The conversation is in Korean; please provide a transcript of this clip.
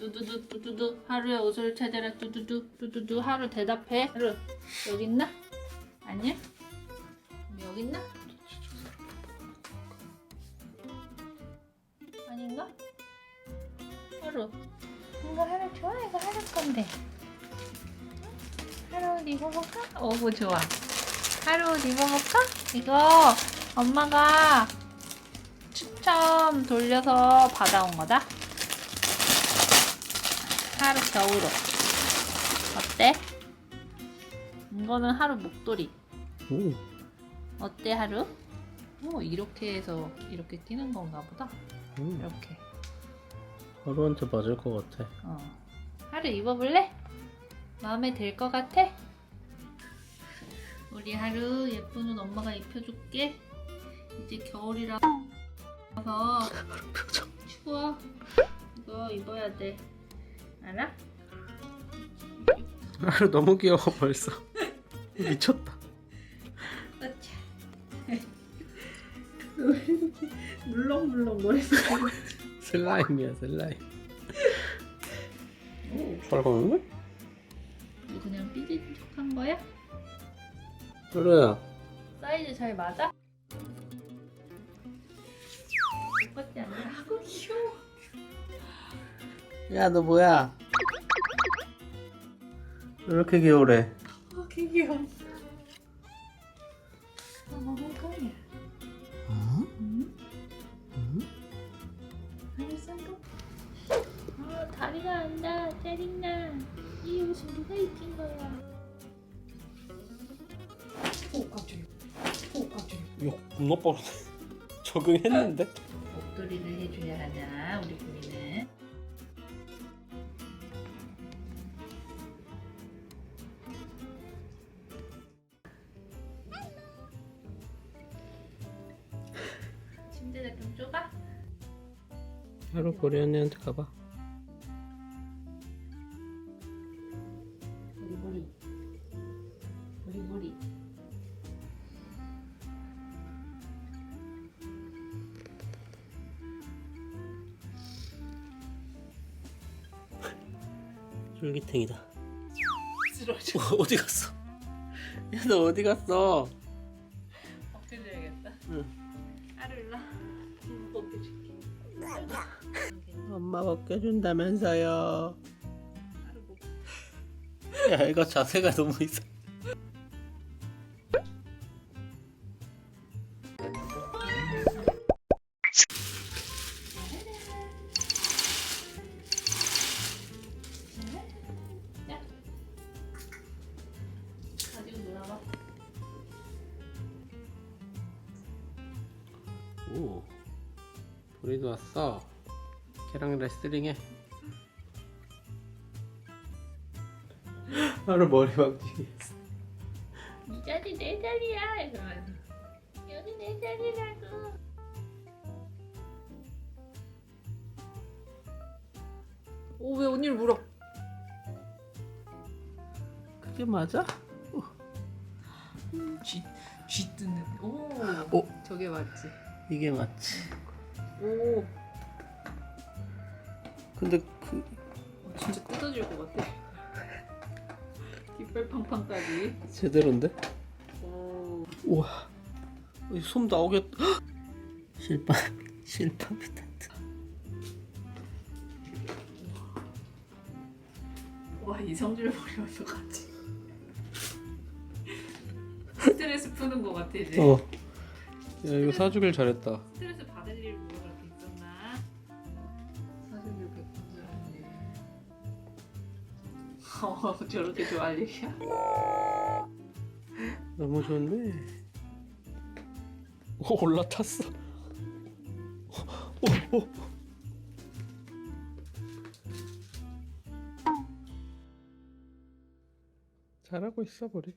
뚜두두 뚜두두 하루의 옷을 찾아라 뚜두두 뚜두두 하루 대답해 하루 여기 있나? 아니야? 여기 있나? 아닌가? 하루 이거 하루 좋아 이거 하루 건데 하루 옷 입어볼까? 오고 좋아 하루 옷 입어볼까? 이거 엄마가 추첨 돌려서 받아온 거다 하루 겨울옷 어때? 이거는 하루 목도리 오, 어때 하루? 오 이렇게 해서 이렇게 뛰는 건가 보다 음, 이렇게 하루한테 맞을 것 같아. 어. 하루 입어볼래? 마음에 들 것 같아? 우리 하루 예쁜 옷 엄마가 입혀줄게. 이제 겨울이라서. 추워. 이거 입어야 돼. 알아? 하루 너무 귀여워 벌써. 미쳤다. 어차. 왜 이렇게 물렁물렁 거리서 슬라임이야 슬라임. 잘 가는데? 이거 그냥 삐진 척한 거야? 하루야. 사이즈 잘 맞아? 똑같지 않냐? 아고 귀여워. 야 너 뭐야? 왜 이렇게 귀여우래? 아, 개 귀여워. 아, 너무 거야. 어? 응? 응? 아니, 쌍꺼. 아, 다리가 안 닿아. 짜증나. 이 옷은 누가 입힌 거야? 오, 깜짝이야. 오, 깜짝이야. 이거 겁나 빠르네. 적응했는데? 목도리를 해줘야 하나, 우리 구리는. 좁아? 하루 보리 언니한테 가봐. 쫄깃탱이다. 쓰러져. 어, 어디 갔어? 야 너 어디 갔어? 엎드려야겠다. 응. 엄마 먹여준다면서요. 하루 목. 야 이거 자세가 너무 이상. 오, 보리도 왔어. 걔랑 레슬링해. 하루 머리 했어. 이 자리 내 자리야 여기 내 자리라고 오 왜 언니를 물어 그게 맞아? 쥐, 쥐 뜯는 오 오. 저게 맞지 이게 맞지. 오 근데 그 진짜 뜯어질 것 같아 깃발 팡팡까지 제대로인데? 오 우와, 이 솜 나오겠. 실밥, 실밥이다. 와 이성질 부리면서 같이 스트레스 푸는 것 같아 이제 어. 야 이거 사주길 잘했다. 스트레스 받을 일 뭐가 그렇게 있었나? 사주길. 어, 저렇게 좋아할 일이야? 너무 좋네. 오, 올라탔어. 오, 오. 잘하고 있어, 우리.